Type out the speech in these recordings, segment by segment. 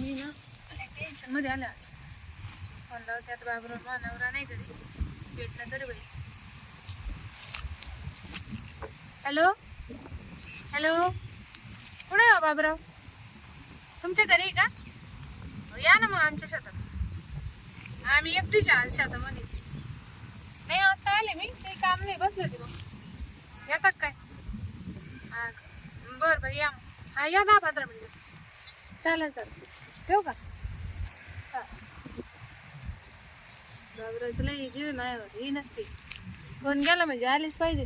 मी ना टेन्शनमध्ये मध्ये आले आज. म्हणलं त्यात बाबरो मानवरा नाही घरी. भेटला तरी बाई. हॅलो? हॅलो? कुठे आहे हो बाबराव? तुमच्या घरी आहे का? हो, या ना मग आमच्या शेतात. आम्ही एकटीच आज शेतामध्ये. नाही आता आले मी. काही काम नाही बसले होते मग. येतात काय? हां बरं बरं या मग. हा या दहा पंधरा मिनिटं. चालेल चालेल. ठेवू का? जीव ही नसते. कोण गेला म्हणजे आलीच पाहिजे.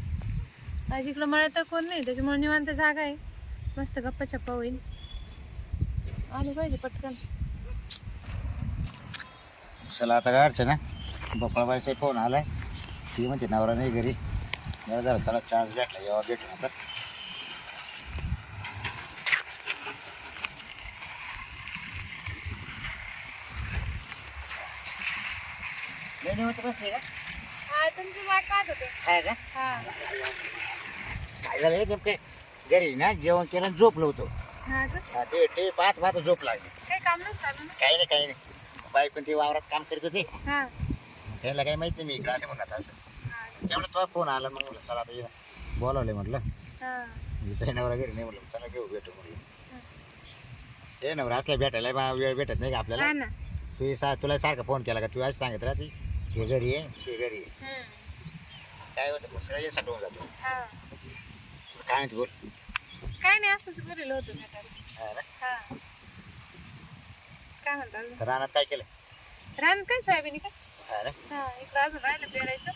आज इकडं मळ्यात तर कोण नाही त्याच्यामुळे निवांत जागा आहे. मस्त गप्पा छप्पा होईल. आली पाहिजे पटकन. चला आता काय अडचण ना बपळाबाईचा फोन आलाय. ती म्हणते नवरा नाही घरी. जरा जरा चला चान्स भेटला जेव्हा भेटून आता बसले का हा तुमची पाहत होते काय का हा काय झालं हे नेमके घरी ना जेवण केलं आणि झोपलो होतो हा का? हा, ते ते पाहत पाहत झोप लागली काही काम नाही चालू ना काही नाही काही नाही ते वावरात काम करत होते हा त्याला काही माहिती नाही मी इकडे आले म्हणून आता असं हा त्यामुळे तुला फोन आला मग म्हटलं चला आता ये. बोलावले म्हटलं हा तुझा नवरा घरी नाही म्हटलं चला घेऊ भेटू म्हटलं ते नवरा असल्या भेटायला बा वेळ भेटत नाही का आपल्याला हा ना तू सा तुला सारखा फोन केला का तू आज सांगत राहते ते घरी आहे ते घरी आहे. हम्म. काय होतं सगळं साठवून जातो. हा. काय म्हणते बोल. काय नाही असंच बोललेलं होतं हा ना? हा. काय म्हणता अजून? तर रानात काय केलं? रान काय सोयाबीन काय हा ना? हा इकडं अजून राहिलं पेरायचं.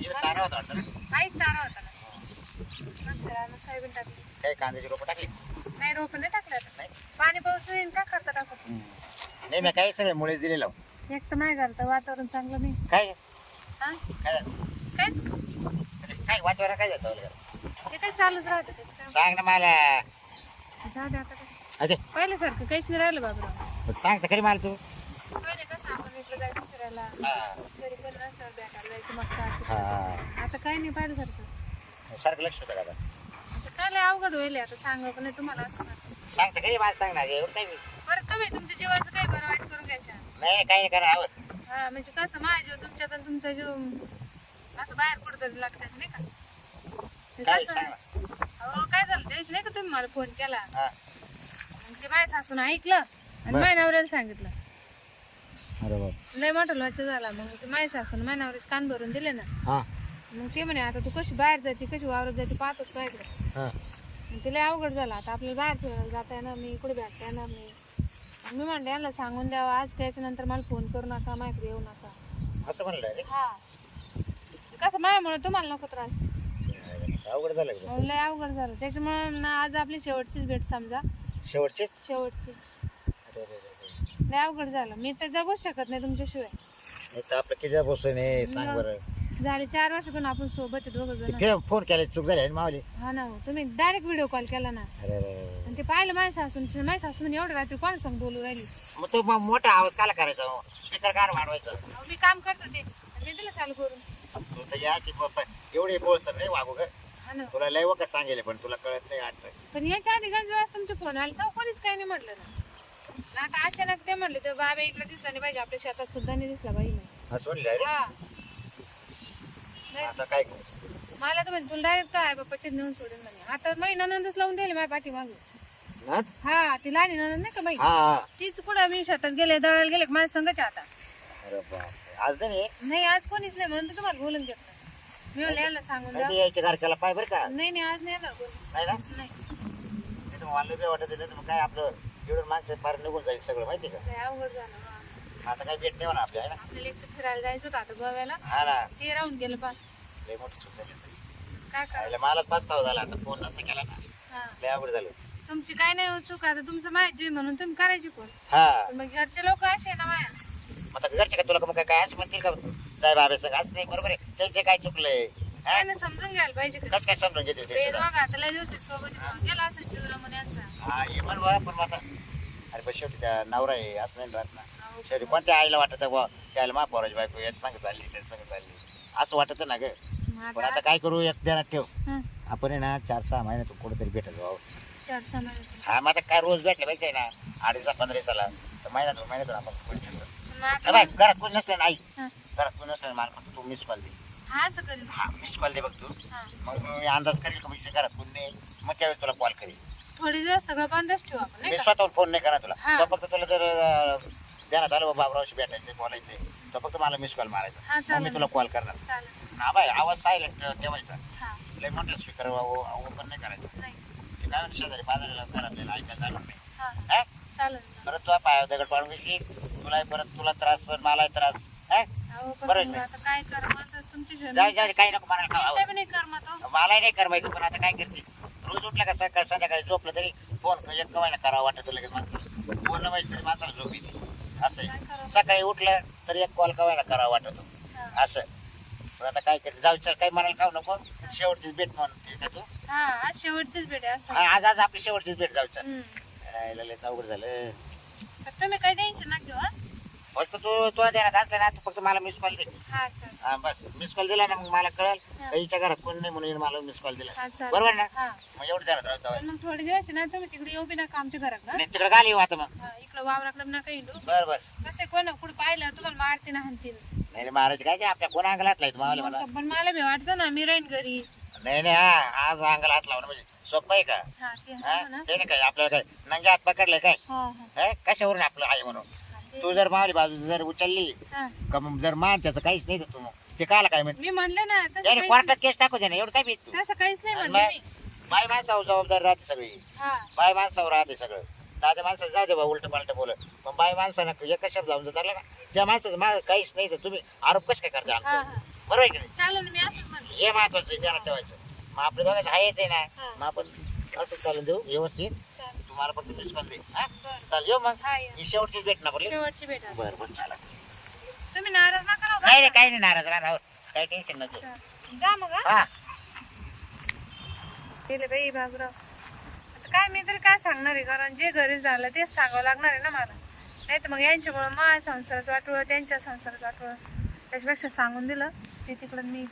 इकडे चारा होता वाटतं ना? चारा होता ना. नंतर सोयाबीन टाकली. कांद्याची रोपं टाकली? नाही रोप नाही टाकलं आता. नाही? पाणी पाऊस येईन का? करता टाकू. हम्म. नाही मी काही सगळे मुळे दिले लावून एक तर नाही घरचं वातावरण चांगलं नाही. काय? हा? काय? काय? काय वाचवायला काय जातं? ते काय चालूच राहतं त्याचं काय सांग ना मला. जाऊ दे आता काय. अरे. पहिल्यासारखं काहीच नाही राहिलं बाबराव. सांग तर खरी मला तू. पहिले कसं आपण इकडे जायचं फिरायला? हा. घरी पण नसतं भेटायला जायचं मस्त हा. आता काय नाही पाहिल्यासारखं. सारखं लक्ष होतं का आता? आता काय लय अवघड होईल आता सांगा पण नाही तुम्हाला असं. वाटतं. सांग तर खरी मला सांग ना एवढं काही बरं तुम्ही तुमच्या जीवाचं काही नाही काही नाही करा आवड. हा म्हणजे कसं माझा जीव तुमच्यात आणि तुमचा जीव असं बाहेर कुठंतरी लागतात नाही का? ते काय कसं? सांग? ना. अहो काय झालं? त्या दिवशी नाही का तुम्ही मला फोन केला? हा. मग ते माझ्या सासून ऐकलं आणि बरं. माझ्या नवऱ्याला सांगितलं. अरे बाप. लय मोठं लॉच झाला. मग ते माझ्या सासून माझ्या नवऱ्याचे कान भरून दिले ना. हा. मग ते म्हणे आता तू कशी बाहेर जाते कशी वावरत जाते पाहतोच पाहिजे हा. मग तिला अवघड झाला. आता आपल्याला बाहेर फिरायला जाता येणार नाही इकडे भेटता येणार नाही. मी म्हणले यांना सांगून द्यावं. आज त्याच्यानंतर मला फोन करू नका माझ्याकडे येऊ नका. असं म्हणलं रे हा. कसं माझ्यामुळे तुम्हाला नको त्रास. अवघड झालं का? लय अवघड झालं. त्याच्यामुळे ना आज आपली शेवटचीच भेट समजा. शेवटचे? शेवटची. अरे, अरे, अरे, अरे. लय अवघड झालं. मी तर जगूच शकत नाही तुमच्याशिवाय. नाही तर आपलं किती बसून आहे सांग बरं. झाले चार वर्ष पण आपण सोबत आहे दोघं ते जण. फोन केला चूक झाली ना मावली हा ना हो. तुम्ही डायरेक्ट व्हिडिओ कॉल केला ना. अरे अरे, अरे. आणि ते पाहिलं माझ्या सासून माझ्या सासून एवढं रात्री कोण संग बोलू राहिली? मग तो मग मोठा आवाज काला करायचा? स्पीकर कार वाढवायचं? अहो, मी काम करत आणि मी दिलं चालू करून. तू तर प- एवढी बोलसर नाही वागू ग. हा ना. तुला लय वका सांगेल पण तुला कळत नाही अडचण पण याच्या आधी गंज वेळेस तुमचे फोन आले तेव्हा कोणीच काही नाही म्हटलं ना. आणि आता अचानक ते म्हणले तर बाबा इकडे दिसला नाही पाहिजे आपल्या शेतात सुद्धा नाही दिसला पाहिजे असं म्हणलं हा. आता काय करायचं? मला तर म्हणजे तुला डायरेक्ट काय बाप्पाचे नेऊन सोडेल म्हणे. आता महिना नंदच लावून दिले माझ्या पाठीमागे. नाच? हा ती लहानी नंद नाही का बाई? हा हा. तीच कुठं मी शेतात गेले दळायला गेले का माझ्या संघच आता. अरे बापरे. आज नाही? नाही आज कोणीच नाही म्हणून तर तुम्हाला बोलून घेतलं. मी म्हणलं याला सांगून द्या. कधी यायच्या घरच्याला पाय बरं का? नाही नाही आज नाही येणार कोणी. नाही ना? नाही. नाही तर मला बी वाटत नाही मग काय आपलं एवढं माणसं फार निघून जाईल सगळं माहिती का? लय अवघड झालं हा. आता काय भेट नाही म्हणा आपल्या ना? आपल्याला एक तर फिरायला जायचं होतं आता गोव्याला. हा ना. ते राहून गेलं पा लय मोठी चूक झाली काय मलाच पस्तावा झाला आता. फोन नसता केला ना. हा. लय आवड झालं तुमची काय नाही हो चूक आता तुमचं माहिती म्हणून तुम्ही करायची फोन. हा. पण मग घरचे लोक असे ना माया आता घरचे का तुला का मग काय असं म्हणतील का? जाय बाबा असं नाही बरोबर आहे. त्यांचे काय चुकलंय हा? त्याने समजून घ्यायला पाहिजे का? कसं काय समजून घेते ते ते दोघं आता लय दिवस सोबत. गेला असं जीवरामन यांचा. हा ये म्हण बा, पण मग आता अरे पण शेवटी त्या नवरा आहे असं नाही राहत ना. अहो, शेवटी पण त्या आईला वाटत बुवा त्याला मा पोराची बायको याच सांगत चालली त्याच सांगत चालली. असं वाटत ना ग. पण आता काय करू एक ध्यानात ठेव. हं. आपण आहे ना चार सहा महिन्यात कुठेतरी भेटत जाऊ चार सहा महिन्यातून हा मग आता काय रोज भेटले पाहिजे ना अडीचला पंधराशेला तर महिन्यातून महिन्यातून आपण कोणी कसं मग आता बाय घरात कोणी नसलं नाही हा. घरात कोणी नसलं मला फक्त तू मिस कॉल दे. हा असं करेल हा मिस कॉल दे बघ तू. हा. मग मी अंदाज करेल का म्हणजे घरात कोणी नाही. मग त्यावेळेस तुला कॉल करेल थोडे दिवस सगळं बंदच ठेवू आपण नाही मी का? स्वतःहून फोन नाही करा तुला. हा. तो फक्त तुला जर अं, ध्यानात आलं बाबा बाबरावशी भेटायचं बोलायचं तर फक्त मला मिस कॉल हा, मारायचा मग मी चालेल. तुला कॉल करणार. चालेल. ना बाय. आवाज सायलेंट ठेवायचा हा. लय मोठा स्पीकर ओपन नाही करायचं. नाही. ते काय म्हणते शेजारी बाजाराला घरातले ऐकायला नाही. हा. हा? चालेल. परत तुला पाया दगड पाडून घेशील. तुला परत तुला त्रास पण मलाही त्रास. हा? अहो पण बरं मग आहे. आता काय कर मग आता तुमची जाऊ जाऊ दे, काही नको मला नाही कर मग तो मलाही नाही करमायचं पण आता काय करते रोज उठला का सकाळ संध्याकाळी झोपलं तरी फोन एक कवायला करावं वाटत लगेच माणसं फोन माहिती तरी माणसाला झोप येते. असं आहे. सकाळी उठलं तरी एक कॉल कवायला करावा वाटतो. असं पण आता काय करते जाऊ चल काही म्हणायला खाऊ नको. शेवटचीच भेट म्हणते का तू? हा आज शेवटचीच भेट आहे असं. आज आज आपली शेवटचीच भेट जाऊ चल. हम्म. राहिलं लयच अवघड झालं. तुम्ही काही टेन्शन नका घेऊ हा. फक्त तू तुला देण्यात असलं ना तू फक्त मला मिस कॉल दे. हा हा बस. मिस कॉल दिला ना मग मला कळेल. हा. काहीच्या घरात कोण नाही म्हणून मला मिस कॉल दिला. हा चालेल. बरोबर ना? हा. मग एवढं राहतो पण मग थोडे दिवस आहे ना तुम्ही तिकडे येऊ बी नका आमच्या घरात ना नाही तिकडे घाली आता मग. हा, इकडं वावराकडं नका येऊ. बर बर कसे कोण कुठं पाहिलं तुम्हाला मारतील हाणतील. नाही रे, महाराज काय ते आपल्या कोणा अंगलात लाईत मावले मला? पण मला भी वाटतं ना मी राहीन घरी. नाही नाही हा आज अंगाला हात लावणं म्हणजे सोपं आहे का? हा ते हा? हा ना. ते नाही काय आपल्याला काय नंगे हात पकडले काय? हा हा. हा? कशावरून आपलं आहे म्हणून? हा, ते- जर मावली बाजू जर उचलली हा. का मग जर मान त्याचं काहीच नाही तर तू मग. ते काला काय म्हणते? मी म्हणले ना तसं त्याने काहीच कोर्टात केस टाकू दे ना एवढं काय भीत तू? नाही- तसं काहीच नाही आणि म्हणले मी मग बाय माणसावर जबाबदारी राहते सगळी. हा. बाय माणसावर राहते सगळं. दादा माणसाचं जाऊ दे बा उलट पालट बोल पण बाय माणसानं एका शब्द जाऊन धरला ना. त्या माणसाचं मा काहीच नाही तर तुम्ही आरोप कसे काय करता हा आमच्यावर? हा. बरोबर आहे की नाही? चालेल ना, मी असंच म्हणले हे महत्वाचं आहे ध्यानात ठेवायचं. मग आपल्या दोघांचं आहेच आहे हा. ना मग आपण असं चालून देऊ व्यवस्थित. तुम्हाला फक्त कॉल दे हा? चाल येऊ मग. हा ये. ही शेवटचीच भेट ना बोलली शेवटची भेट आहे. बरं बरं चालेल तुम्ही नाराज नका राहू नाही बरं काही नाही नाराज राहणार. काही टेन्शन नको? जा मग हा. हा. गेले बाई बाबराव. आता काय मी तरी काय सांगणार आहे? कारण जे घरी झालं तेच सांगावं लागणार आहे ना मला. नाही तर मग यांच्यामुळं माझ्या संसाराचं वाटवं त्यांच्या संसाराचं वाटवं त्याच्यापेक्षा सांगून दिलं ते तिकडं मी